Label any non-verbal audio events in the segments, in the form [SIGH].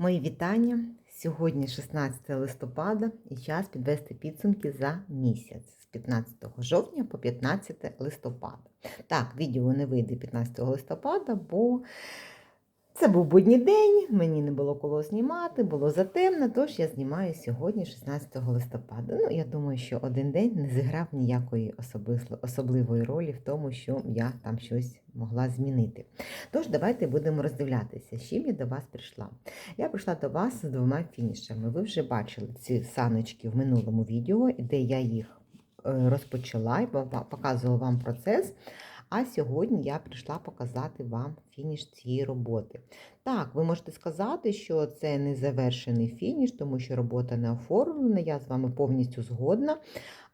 Мої вітання. Сьогодні 16 листопада і час підвести підсумки за місяць з 15 жовтня по 15 листопада. Так, відео не вийде 15 листопада, бо це був будній день, мені не було коли знімати, було затемно, тож я знімаю сьогодні, 16 листопада. Ну, я думаю, що один день не зіграв ніякої особливої ролі в тому, що я там щось могла змінити. Тож, давайте будемо роздивлятися, з чим я до вас прийшла. Я прийшла до вас з двома фінішами. Ви вже бачили ці саночки в минулому відео, де я їх е, розпочала і показувала вам процес. А сьогодні я прийшла показати вам фініш цієї роботи. Так, ви можете сказати, що це не завершений фініш, тому що робота не оформлена, я з вами повністю згодна.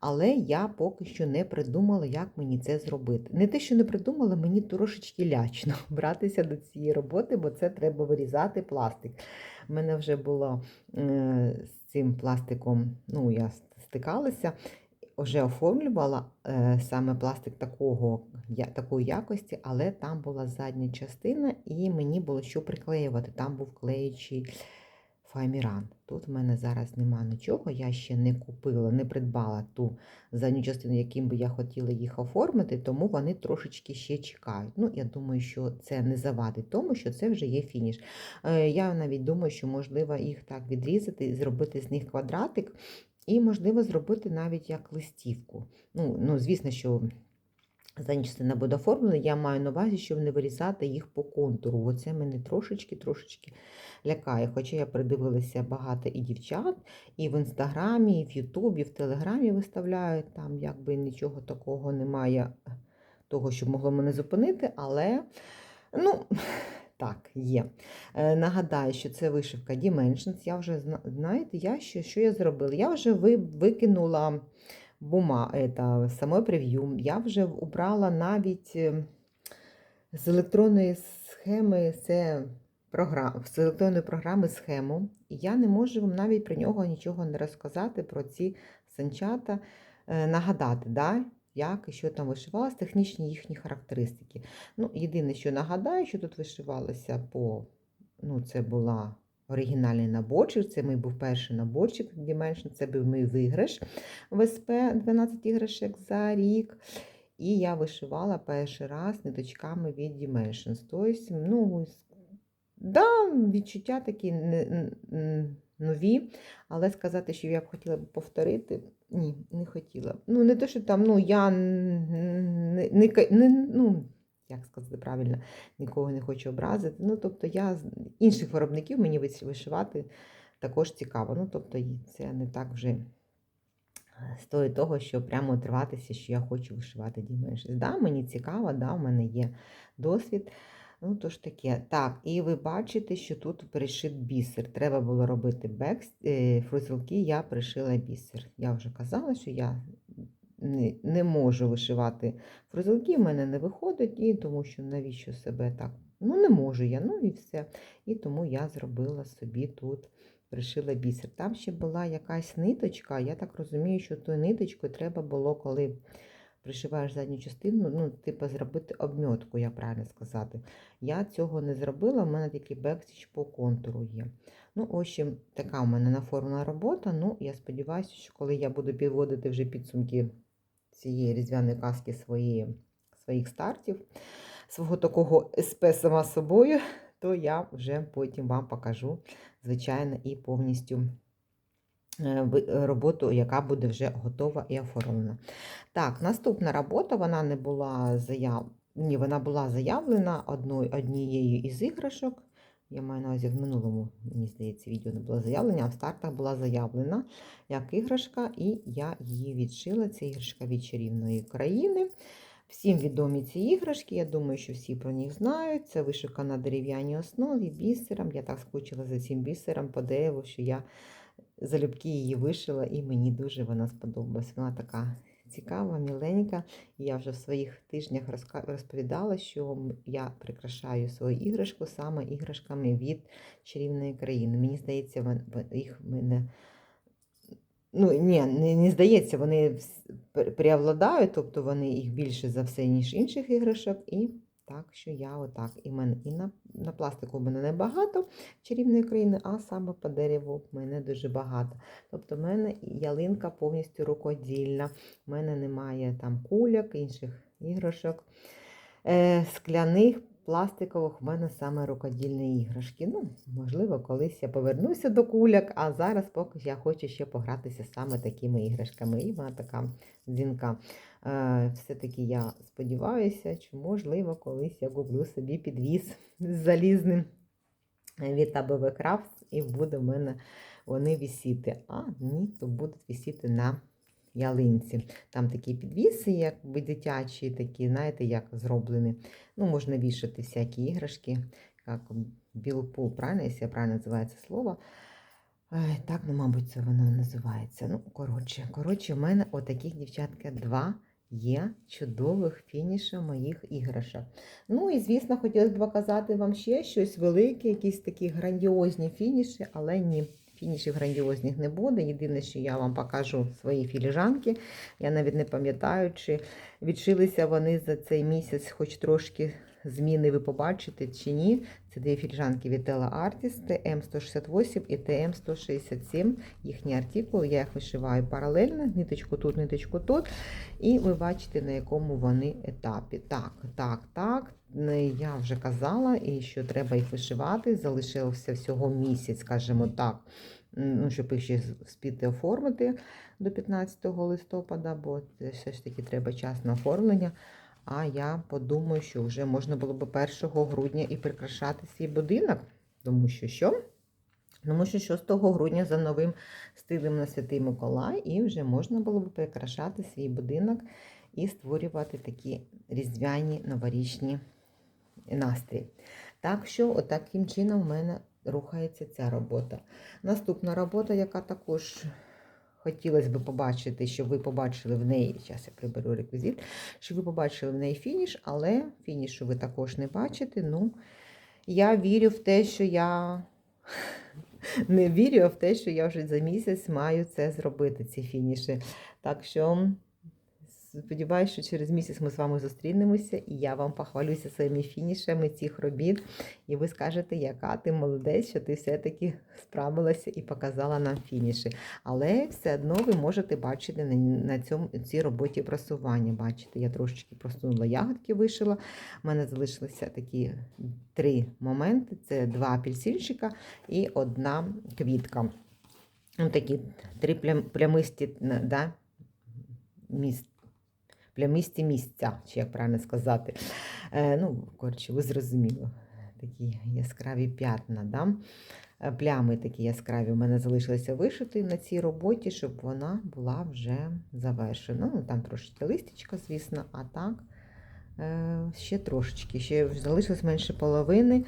Але я поки що не придумала, як мені це зробити. Не те, що не придумала, мені трошечки лячно [LAUGHS] братися до цієї роботи, бо це треба вирізати пластик. У мене вже було е, з цим пластиком, ну, я стикалася, вже оформлювала е, саме пластик такого, такої якості, але там була задня частина, і мені було що приклеювати. Там був клеючий файміран. Тут в мене зараз нема нічого, я ще не купила, не придбала ту задню частину, яким би я хотіла їх оформити, тому вони трошечки ще чекають. Ну, я думаю, що це не завадить тому, що це вже є фініш. Е, Я навіть думаю, що можливо їх так відрізати і зробити з них квадратик, і можливо зробити навіть як листівку. Ну, ну звісно, що. Задня частина буде оформлена, я маю на увазі, щоб не вирізати їх по контуру. Оце мене трошечки-трошечки лякає. Хоча я придивилася багато і дівчат, і в інстаграмі, і в Ютубі, і в Телеграмі виставляють, там якби нічого такого немає, того, що могло мене зупинити, але ну, так, є. Е, нагадаю, що це вишивка Dimensions. Я вже знаєте, я що, що я зробила? Я вже ви, викинула бума, это, саме прев'ю. Я вже убрала навіть е, з електронної схеми це програм, з електронної програми схему. І я не можу вам навіть про нього нічого не розказати, про ці санчата, е, нагадати, да? Як і що там вишивалось, технічні їхні характеристики. Ну, єдине, що нагадаю, що тут вишивалося по, ну, це була оригінальний наборчик, це мій був перший наборчик Dimension, це був мій виграш в СП 12 іграшок за рік. І я вишивала перший раз ниточками від Dimensions. Тобто, ну, да, відчуття такі нові, але сказати, що я б хотіла б повторити, ні, не хотіла. Ну, не те, що там, ну, я не, не, не, ну, як сказати правильно, нікого не хочу образити. Ну, тобто я інших виробників мені вишивати також цікаво. Ну, тобто, це не так вже е, стоїть того, що прямо триватися, що я хочу вишивати Dimensions. Да, мені цікаво, да, в мене є досвід. Ну, то ж таке. Так, і ви бачите, що тут пришит бісер. Треба було робити бек, е, фрузелки, я пришила бісер. Я вже казала, що я не, не можу вишивати фрузелки, в мене не виходить, і тому що навіщо себе так? Ну, не можу я, ну і все. І тому я зробила собі тут, пришила бісер. Там ще була якась ниточка, я так розумію, що ту ниточку треба було, коли пришиваєш задню частину, ну, типу, зробити обмьотку, як правильно сказати. Я цього не зробила, в мене такий бекстіч по контуру є. Ну, в общем, така у мене наформлена робота. Ну, я сподіваюся, що коли я буду підводити вже підсумки цієї різдвяної казки своєї, своїх стартів, свого такого СП сама собою, то я вже потім вам покажу, звичайно, і повністю роботу, яка буде вже готова і оформлена. Так, наступна робота, вона не була заяв... Ні, вона була заявлена однією із іграшок. Я маю на увазі в минулому, мені здається, відео не було заявлення, а в стартах була заявлена як іграшка, і я її відшила. Це іграшка від чарівної країни. Всім відомі ці іграшки, я думаю, що всі про них знають. Це вишивка на дерев'яній основі, бісером. Я так скучила за цим бісером по дереву, що я залюбки її вишила, і мені дуже вона сподобалась. Вона така цікава, міленька. Я вже в своїх тижнях розповідала, що я прикрашаю свою іграшку саме іграшками від чарівної країни. Мені здається, їх мене. Ну, ні, не, не здається, вони преобладають, тобто вони їх більше за все, ніж інших іграшок. І Так що я отак. І, мен, і на, на пластику в мене небагато чарівної країни, а саме по дереву в мене дуже багато. Тобто в мене ялинка повністю рукодільна. У мене немає там кульок, інших іграшок. Е, скляних, пластикових в мене саме рукодільні іграшки. Ну, можливо, колись я повернуся до куляк, а зараз поки я хочу ще погратися саме такими іграшками. І вона така дзвінка. Е, Все-таки я сподіваюся, що, можливо, колись я куплю собі підвіз [LAUGHS] з залізним від АБВ Крафтс, і буде в мене вони висіти. А ні, то будуть висіти на ялинці. Там такі підвіси, якби дитячі, такі, знаєте, як зроблені. Ну, можна вішати всякі іграшки, як білпул, правильно, якщо я правильно називаю це слово. Так, ну, мабуть, це воно називається. Ну, коротше, коротше, у мене отаких, дівчатка, два є чудових фінішів моїх іграшок. Ну і, звісно, хотілося б показати вам ще щось велике, якісь такі грандіозні фініші, але ні. Фінішів грандіозних не буде. Єдине, що я вам покажу свої філіжанки. Я навіть не пам'ятаю, чи відшилися вони за цей місяць, хоч трошки зміни ви побачите чи ні. Це дві філіжанки від Ella Artist, TM168 і TM167. Їхні артикули, я їх вишиваю паралельно, ниточку тут, ниточку тут. І ви бачите, на якому вони етапі. Так, так, так. Я вже казала, і що треба їх вишивати. Залишився всього місяць, скажімо так, ну, щоб їх ще вспіти оформити до 15 листопада, бо це все ж таки треба час на оформлення. А я подумаю, що вже можна було б 1 грудня і прикрашати свій будинок, тому що що? Тому що 6 грудня за новим стилем на Святий Миколай, і вже можна було б прикрашати свій будинок і створювати такі різдвяні новорічні настрій. Так що, отаким чином, в мене рухається ця робота. Наступна робота, яка також хотілося б побачити, щоб ви побачили в неї, зараз я приберу реквізит, щоб ви побачили в неї фініш, але фінішу ви також не бачите. Ну, я вірю в те, що я. [LAUGHS] Не вірю а в те, що я вже за місяць маю це зробити, ці фініші. Так що Сподіваюся, що через місяць ми з вами зустрінемося, і я вам похвалюся своїми фінішами цих робіт. І ви скажете, яка ти молодець, що ти все-таки справилася і показала нам фініші. Але все одно ви можете бачити на цьому цій роботі просування. Бачите, я трошечки просунула ягодки, вишила. У мене залишилися такі три моменти: це два апельсинчика і одна квітка. Такі три плямисті да, міст плямисті місця, чи як правильно сказати. Е, ну, коротше, ви зрозуміли, такі яскраві п'ятна. Да? Е, плями такі яскраві у мене залишилися вишити на цій роботі, щоб вона була вже завершена. Ну, Там трошки листячка, звісно, а так ще трошечки, ще залишилось менше половини.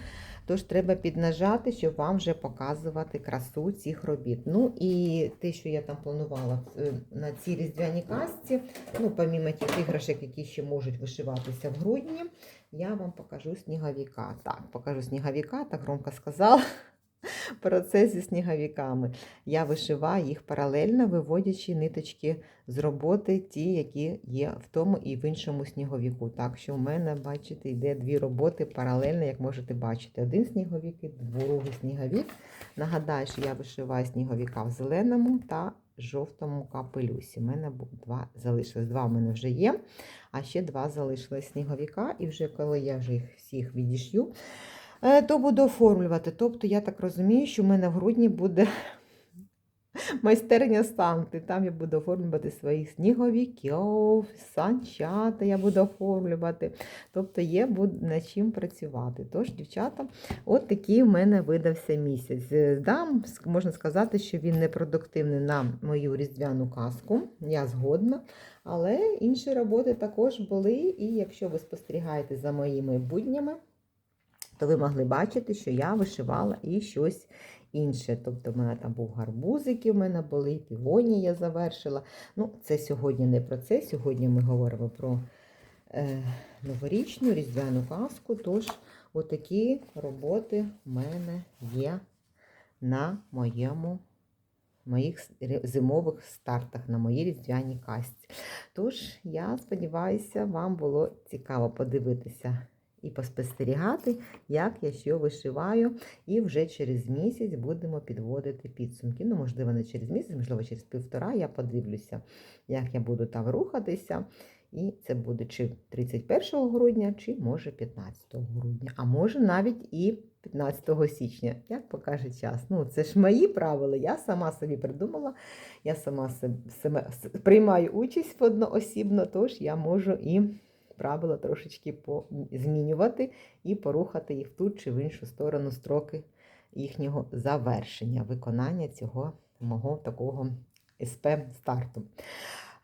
Тож треба піднажати, щоб вам вже показувати красу цих робіт. Ну і те, що я там планувала е, на цій різдвяній касті, ну, помімо тих іграшок, які ще можуть вишиватися в грудні, я вам покажу сніговіка. Так, покажу сніговіка, так громко сказала. Процес зі сніговиками. Я вишиваю їх паралельно, виводячи ниточки з роботи, ті, які є в тому і в іншому сніговіку. Так що в мене, бачите, йде дві роботи паралельно, як можете бачити. Один сніговік і другий сніговік. Нагадаю, що я вишиваю сніговіка в зеленому та жовтому капелюсі. У мене два залишилось. Два в мене вже є, а ще два залишилось сніговіка. І вже коли я вже їх всіх відішью, Е, то буду оформлювати. Тобто, я так розумію, що в мене в грудні буде [LAUGHS] майстерня Санти. Там я буду оформлювати своїх сніговиків, санчата я буду оформлювати. Тобто є над чим працювати. Тож, дівчата, от такий в мене видався місяць. Е, да, Можна сказати, що він непродуктивний на мою різдвяну казку. Я згодна. Але інші роботи також були, і якщо ви спостерігаєте за моїми буднями, то ви могли бачити, що я вишивала і щось інше. Тобто, в мене там був гарбузики, в мене були, півоні я завершила. Ну, це сьогодні не про це. Сьогодні ми говоримо про е, новорічну різдвяну казку. Тож, отакі роботи в мене є на моєму. Моїх зимових стартах на моїй різдвяній касті. Тож, я сподіваюся, вам було цікаво подивитися і поспостерігати, як я що вишиваю. І вже через місяць будемо підводити підсумки. Ну, можливо, не через місяць, можливо, через півтора. Я подивлюся, як я буду там рухатися. І це буде чи 31 грудня, чи може 15 грудня, а може навіть і 15 січня, як покаже час. Ну, це ж мої правила, я сама собі придумала, я сама себе, приймаю участь одноосібно, тож я можу і правила трошечки змінювати і порухати їх в ту чи в іншу сторону строки їхнього завершення, виконання цього мого такого СП старту.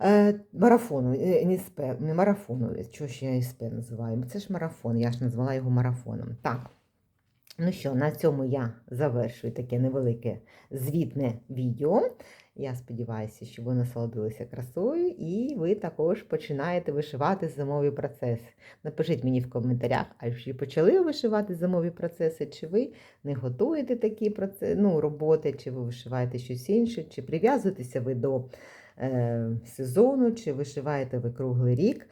Е, марафону, е, не СП, не марафону, що ж я СП називаю? Це ж марафон, я ж назвала його марафоном. Так. Ну що, на цьому я завершую таке невелике звітне відео. Я сподіваюся, що ви насолодилися красою і ви також починаєте вишивати зимовий процес. Напишіть мені в коментарях, а чи почали вишивати зимові процеси, чи ви не готуєте такі процеси, ну, роботи, чи ви вишиваєте щось інше, чи прив'язуєтеся ви до е, сезону, чи вишиваєте ви круглий рік.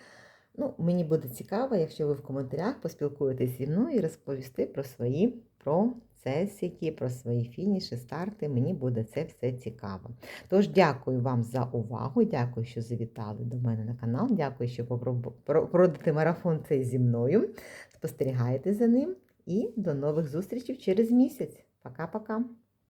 Ну, мені буде цікаво, якщо ви в коментарях поспілкуєтесь зі мною і розповісти про свої процесики, про свої фініші, старти. Мені буде це все цікаво. Тож дякую вам за увагу, дякую, що завітали до мене на канал. Дякую, що попроб- про- пройдете марафон цей зі мною. Спостерігаєте за ним і до нових зустрічей через місяць. Пока-пока!